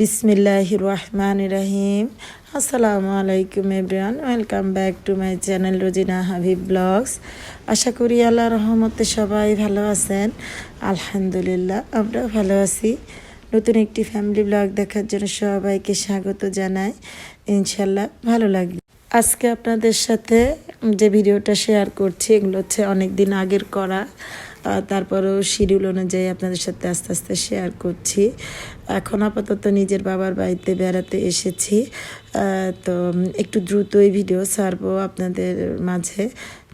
বিসমিল্লাহ রহমান রাহিম আসসালামু আলাইকুম everyone, welcome back to my channel Rozina Habib vlogs. আশা করি আল্লাহ রহমতে সবাই ভালো আছেন। আলহামদুলিল্লাহ, আমরাও ভালো আছি। নতুন একটি ফ্যামিলি ব্লগ দেখার জন্য সবাইকে স্বাগত জানাই। ইনশাল্লাহ ভালো লাগবে। আজকে আপনাদের সাথে যে ভিডিওটা শেয়ার করছি, এগুলো হচ্ছে অনেক দিন আগের করা। তারপরেও শিডিউল অনুযায়ী আপনাদের সাথে আস্তে আস্তে শেয়ার করছি। এখন আপাতত নিজের বাবার বাড়িতে বেড়াতে এসেছি। তো একটু দ্রুতই ভিডিও ছাড়বো আপনাদের মাঝে।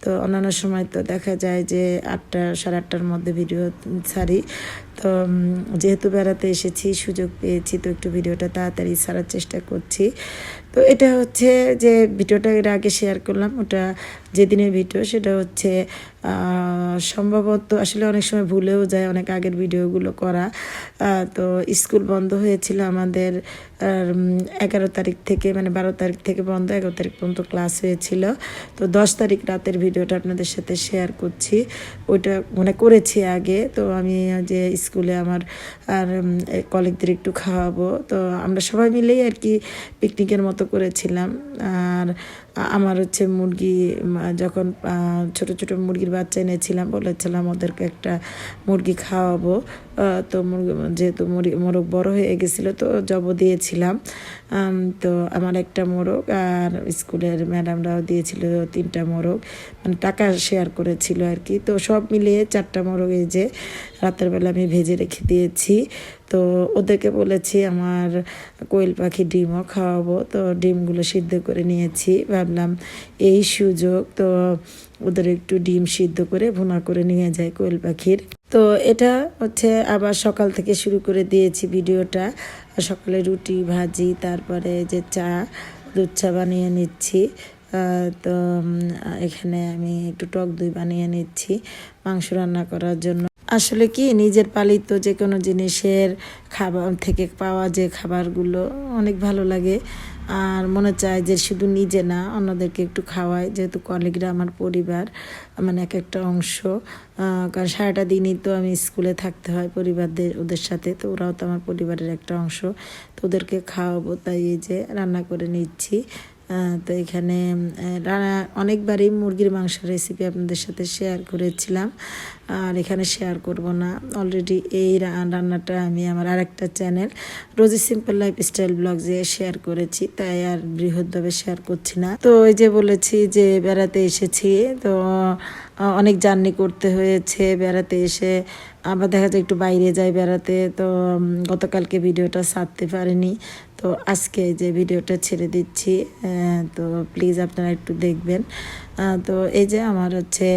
তো অন্যান্য সময় তো দেখা যায় যে আটটা, সাড়ে আটটার মধ্যে ভিডিও ছাড়ি। তো যেহেতু বেড়াতে এসেছি, সুযোগ পেয়েছি, তো একটু ভিডিওটা তাড়াতাড়ি ছাড়ার চেষ্টা করছি। তো এটা হচ্ছে যে ভিডিওটা এর আগে শেয়ার করলাম, ওটা যেদিনের ভিডিও সেটা হচ্ছে সম্ভবত আসলে অনেক সময় ভুলেও যায় অনেক আগের ভিডিওগুলো করা। তো স্কুল বন্ধ হয়েছিল আমাদের এগারো তারিখ থেকে মানে বারো তারিখ থেকে বন্ধ এগারো তারিখ পর্যন্ত ক্লাস হয়েছিল। তো দশ তারিখ রাতের ভিডিওটা আপনাদের সাথে শেয়ার করছি। ওইটা মানে করেছি আগে। তো আমি যে স্কুলে আমার আর কলিগদের একটু খাওয়াবো। তো আমরা সবাই মিলেই আর কি পিকনিকের মতো করেছিলাম। আর আমার হচ্ছে মুরগি যখন ছোট ছোট মুরগির বাচ্চা এনেছিলাম, বলেছিলাম ওদেরকে একটা মুরগি খাওয়াবো। তো মুরগি, যেহেতু মুরগি, মোরগ বড় হয়ে গেছিল, তো জব দিয়েছিলাম। তো আমার একটা মোরগ আর স্কুলের ম্যাডামরাও দিয়েছিল তিনটা মোরগ মানে টাকা শেয়ার করেছিল আর কি। তো সব মিলিয়ে চারটা মোরগ এই যে রাতের বেলা আমি ভেজে রেখে দিয়েছি। তো ওদেরকে বলেছি, আমার কোয়েল পাখি ডিমও খাওয়াবো। তো ডিমগুলো সিদ্ধ করে নিয়েছি। ভাবলাম এই সুযোগ, তো ওদের একটু ডিম সিদ্ধ করে ভুনা করে নিয়ে যায় কোয়েল পাখির। তো এটা হচ্ছে আবার সকাল থেকে শুরু করে দিয়েছি ভিডিওটা। সকালে রুটি, ভাজি, তারপরে যে চা, দুধ চা বানিয়ে নিচ্ছি। তো এখানে আমি একটু টক দই বানিয়ে নিচ্ছি মাংস রান্না করার জন্য। আসলে কি, নিজের পালিত যে কোনো জিনিসের খাবার থেকে পাওয়া যে খাবারগুলো অনেক ভালো লাগে। আর মনে চায় যে শুধু নিজে না, অন্যদেরকে একটু খাওয়াই যেহেতু কলিগরা আমার পরিবার মানে এক একটা অংশ। কারণ সারাটা দিনই তো আমি স্কুলে থাকতে হয় পরিবারদের, ওদের সাথে, তো ওরাও তো আমার পরিবারের একটা অংশ। তো ওদেরকে খাওয়াবো, তাই এই যে রান্না করে নিচ্ছি। তো এখানে অনেকবারই মুরগির মাংস রেসিপি আপনাদের সাথে শেয়ার করেছিলাম। আর এখানে শেয়ার করব না। অলরেডি এই রান্নাটা আমি আমার আরেকটা channel Rosie simple life style vlog যে শেয়ার করেছি। তাই আর বৃহৎভাবে শেয়ার করছি না। তো ওই যে বলেছি যে বেড়াতে এসেছি, তো অনেক জার্নি করতে হয়েছে বেড়াতে এসে। আবার দেখা যায় একটু বাইরে যাই বেড়াতে, তো গতকালকে ভিডিওটা ছাড়তে পারিনি। তো আজকে যে ভিডিওটা ছেড়ে দিচ্ছি তো প্লিজ আপনারা একটু দেখবেন। তো এই যে আমার হচ্ছে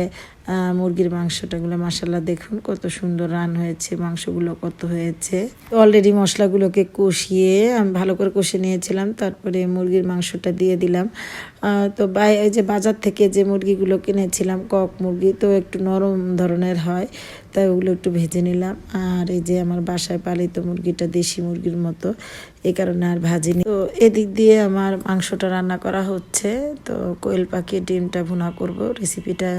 মুরগির মাংসটাগুলো মাসাল্লাহ দেখুন কত সুন্দর রান হয়েছে, মাংসগুলো কত হয়েছে। অলরেডি মশলাগুলোকে কষিয়ে, আমি ভালো করে কষে নিয়েছিলাম, তারপরে মুরগির মাংসটা দিয়ে দিলাম। তো বাই এই যে বাজার থেকে যে মুরগিগুলো কিনেছিলাম, কক মুরগি, তো একটু নরম ধরনের হয়, তাই ওগুলো একটু ভেজে নিলাম। আর এই যে আমার বাসায় পালিত মুরগিটা দেশি মুরগির মতো এই কারণে আর ভাজিনি। তো এদিক দিয়ে আমার মাংসটা রান্না করা হচ্ছে, তো কোয়েল পাখির ডিমটা ভুনা করব। রেসিপিটা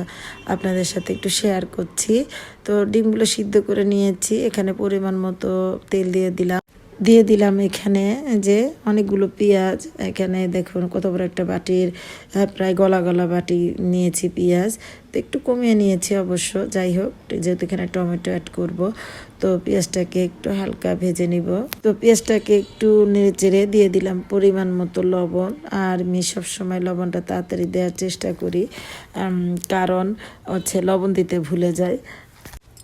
আপনাদের সাথে একটু শেয়ার করছি। তো ডিমগুলো সিদ্ধ করে নিয়েছি, এখানে পরিমাণ মতো তেল দিয়ে দিলাম। দিয়ে দিলাম এখানে যে অনেকগুলো পেঁয়াজ। এখানে দেখুন কত বড় একটা বাটির প্রায় গলা গলা বাটি নিয়েছি পেঁয়াজ। তো একটু কমিয়ে নিয়েছি অবশ্য, যাই হোক, যেহেতু এখানে টমেটো অ্যাড করব, তো পেঁয়াজটাকে একটু হালকা ভেজে নিব। তো পেঁয়াজটাকে একটু নেড়ে চেড়ে দিয়ে দিলাম পরিমাণ মতো লবণ, আর আমি সবসময় লবণটা তাড়াতাড়ি দেওয়ার চেষ্টা করি কারণ হচ্ছে লবণ দিতে ভুলে যায়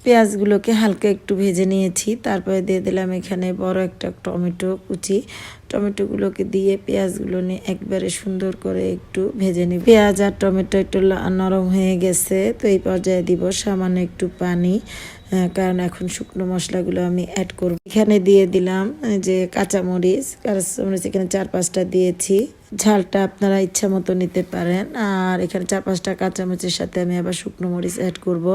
পেঁয়াজগুলোকে হালকা একটু ভেজে নিয়েছি। তারপরে দিয়ে দিলাম এখানে বড় একটা টমেটো কুচি। টমেটোগুলোকে দিয়ে পেঁয়াজগুলো নিয়ে একবারে সুন্দর করে একটু ভেজে নিই পেঁয়াজ আর টমেটো একটু নরম হয়ে গেছে, তো এই পর্যায়ে দিব সামান্য একটু পানি। কারণ এখন শুকনো মশলাগুলো আমি অ্যাড করব। এখানে দিয়ে দিলাম যে কাঁচামরিচ। কাঁচামরিচ এখানে চার পাঁচটা দিয়েছি। ঝালটা আপনারা ইচ্ছা মতো নিতে পারেন। আর এখানে চার পাঁচটা কাঁচামরিচের সাথে আমি আবার শুকনো মরিচ অ্যাড করব।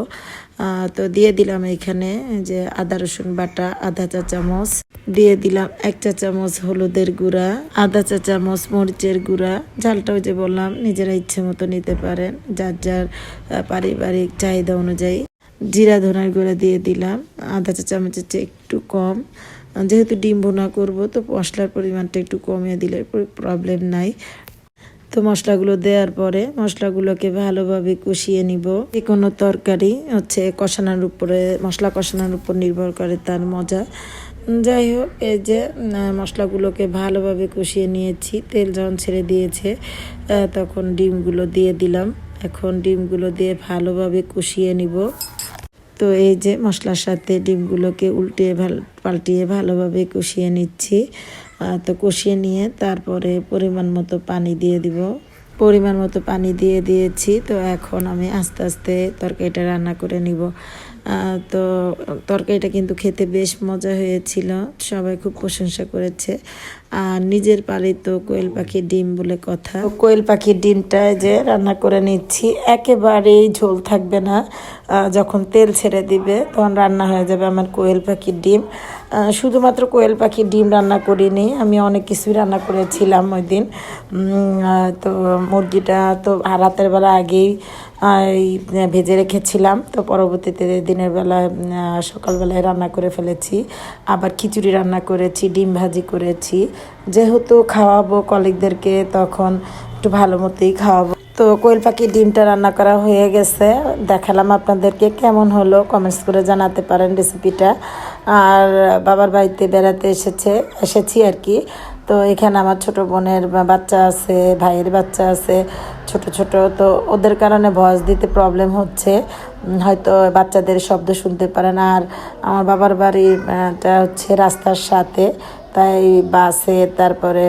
তো দিয়ে দিলাম এখানে যে আদা, রসুন বাটা, আধা চা চামচ। দিয়ে দিলাম এক চা চামচ হলুদের গুঁড়া, আধা চা চামচ মরিচের গুঁড়া। ঝালটা ওই যে বললাম, নিজেরা ইচ্ছে মতো নিতে পারেন। যার যার পারিবারিক চাহিদা অনুযায়ী। জিরা ধনার গুঁড়া দিয়ে দিলাম। আধা চা চামচের চেয়ে একটু কম। যেহেতু ডিম ভুনা করব, তো মশলার পরিমাণটা একটু কমিয়ে দিলে প্রবলেম নাই। তো মশলাগুলো দেওয়ার পরে মশলাগুলোকে ভালোভাবে কষিয়ে নিব। যে কোনো তরকারি হচ্ছে কষানোর উপরে, মশলা কষানোর উপর নির্ভর করে তার মজা। যাই হোক, এই যে মশলাগুলোকে ভালোভাবে কষিয়ে নিয়েছি। তেল যখন ছেড়ে দিয়েছে তখন ডিমগুলো দিয়ে দিলাম। এখন ডিমগুলো দিয়ে ভালোভাবে কষিয়ে নিব। তো এই যে মশলার সাথে ডিমগুলোকে উল্টিয়ে ভালো, পাল্টিয়ে ভালোভাবে কষিয়ে নিচ্ছি। তো কষিয়ে নিয়ে তারপরে পরিমাণ মতো পানি দিয়ে দিব। পরিমাণ মতো পানি দিয়ে দিয়েছি, তো এখন আমি আস্তে আস্তে তরকারিটা রান্না করে নিব। তো তরকারিটা কিন্তু খেতে বেশ মজা হয়েছিল। সবাই খুব প্রশংসা করেছে। আর নিজের পালিত কোয়েল পাখির ডিম বলে কথা। কোয়েল পাখির ডিমটা যে রান্না করে নিচ্ছি। একেবারেই ঝোল থাকবে না। যখন তেল ছেড়ে দিবে, তখন রান্না হয়ে যাবে আমার কোয়েল পাখির ডিম। শুধুমাত্র কোয়েল পাখির ডিম রান্না করিনি। আমি অনেক কিছুই রান্না করেছিলাম ওই দিন। তো মুরগিটা তো রাতের বেলা আগেই ভেজে রেখেছিলাম। তো পরবর্তীতে দিনের বেলা সকালবেলায় রান্না করে ফেলেছি। আবার খিচুড়ি রান্না করেছি, ডিম ভাজি করেছি। যেহেতু খাওয়াবো কলিগদেরকে, তখন একটু ভালো মতোই খাওয়াবো। তো কোয়েল পাখির ডিমটা রান্না করা হয়ে গেছে। দেখালাম আপনাদেরকে কেমন হলো। কমেন্টস করে জানাতে পারেন রেসিপিটা। আর বাবার বাড়িতে বেড়াতে এসেছে, এসেছি আর কি। তো এখানে আমার ছোট বোনের বাচ্চা আছে, ভাইয়ের বাচ্চা আছে, ছোট ছোট। তো ওদের কারণে ভয়েস দিতে প্রবলেম হচ্ছে। হয়তো বাচ্চাদের শব্দ শুনতে পারেন আর আমার বাবার বাড়িটা হচ্ছে রাস্তার সাথে। তাই বাসে, তারপরে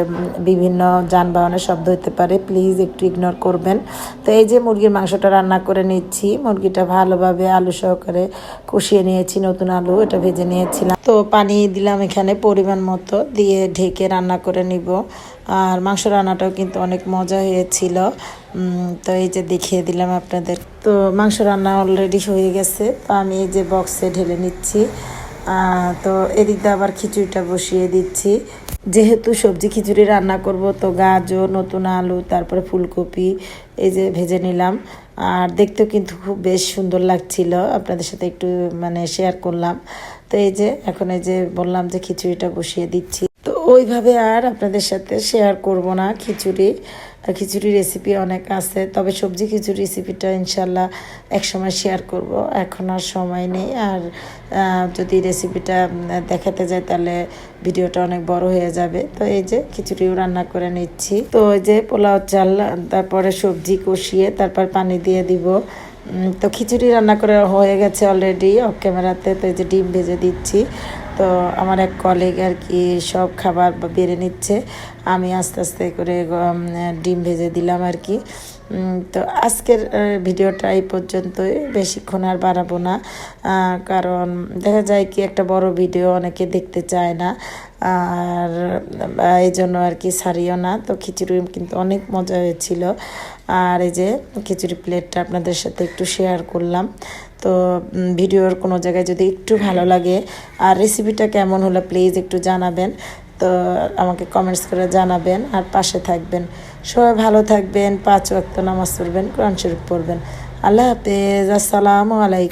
বিভিন্ন যানবাহনের শব্দ হতে পারে। প্লিজ একটু ইগনোর করবেন। তো এই যে মুরগির মাংসটা রান্না করে নিচ্ছি, মুরগিটা ভালোভাবে আলু সহকারে কষিয়ে নিয়েছি, নতুন আলু এটা ভেজে নিয়েছিলাম। তো পানি দিলাম এখানে পরিমাণ মতো, দিয়ে ঢেকে রান্না করে নিব। আর মাংস রান্নাটাও কিন্তু অনেক মজা হয়েছিল। তো এই যে দেখিয়ে দিলাম আপনাদের। তো মাংস রান্না অলরেডি হয়ে গেছে। তো আমি এই যে বক্সে ঢেলে নিচ্ছি। তো এদিকে আবার খিচুড়িটা বসিয়ে দিচ্ছি। যেহেতু সবজি খিচুড়ি রান্না করব, তো গাজর, নতুন আলু, তারপরে ফুলকপি, এই যে ভেজে নিলাম। আর দেখতেও কিন্তু খুব বেশ সুন্দর লাগছিল। আপনাদের সাথে একটু মানে শেয়ার করলাম। তো এই যে, এখন এই যে বললাম যে খিচুড়িটা বসিয়ে দিচ্ছি। ওইভাবে আর আপনাদের সাথে শেয়ার করব না। খিচুড়ি খিচুড়ি রেসিপি অনেক আছে, তবে সবজি খিচুড়ি রেসিপিটা ইনশাল্লাহ একসময় শেয়ার করব। এখন আর সময় নেই। আর যদি রেসিপিটা দেখাতে যায় তাহলে ভিডিওটা অনেক বড় হয়ে যাবে। তো এই যে খিচুড়িও রান্না করে নিচ্ছি। তো ওই যে পোলাও চাল, তারপরে সবজি কষিয়ে তারপর পানি দিয়ে দিব। তো খিচুড়ি রান্না করে হয়ে গেছে অলরেডি অফ ক্যামেরাতে তো এই যে ডিম ভেজে দিচ্ছি। তো আমার এক কলিগ আর কি সব খাবার বেড়ে নিচ্ছে। আমি আস্তে আস্তে করে ডিম ভেজে দিলাম আর কি তো আজকের ভিডিওটা এই পর্যন্তই। বেশিক্ষণ আর বাড়াবো না। কারণ দেখা যায় কি, একটা বড় ভিডিও অনেকে দেখতে চায় না। আর এই জন্য আর কি ছাড়িও না। তো খিচুড়ি কিন্তু অনেক মজা হয়েছিল। আর এই যে খিচুড়ি প্লেটটা আপনাদের সাথে একটু শেয়ার করলাম। তো ভিডিওর কোনো জায়গায় যদি একটু ভালো লাগে আর রেসিপিটা কেমন হলো প্লিজ একটু জানাবেন। তো, আমাকে কমেন্টস করে জানাবেন আর পাশে থাকবেন। সবাই ভালো থাকবেন, পাঁচ ওয়াক্ত নামাজ পড়বেন, কোরআন শরীফ পড়বেন। আল্লাহ হাফেজ, আসসালামু আলাইকুম।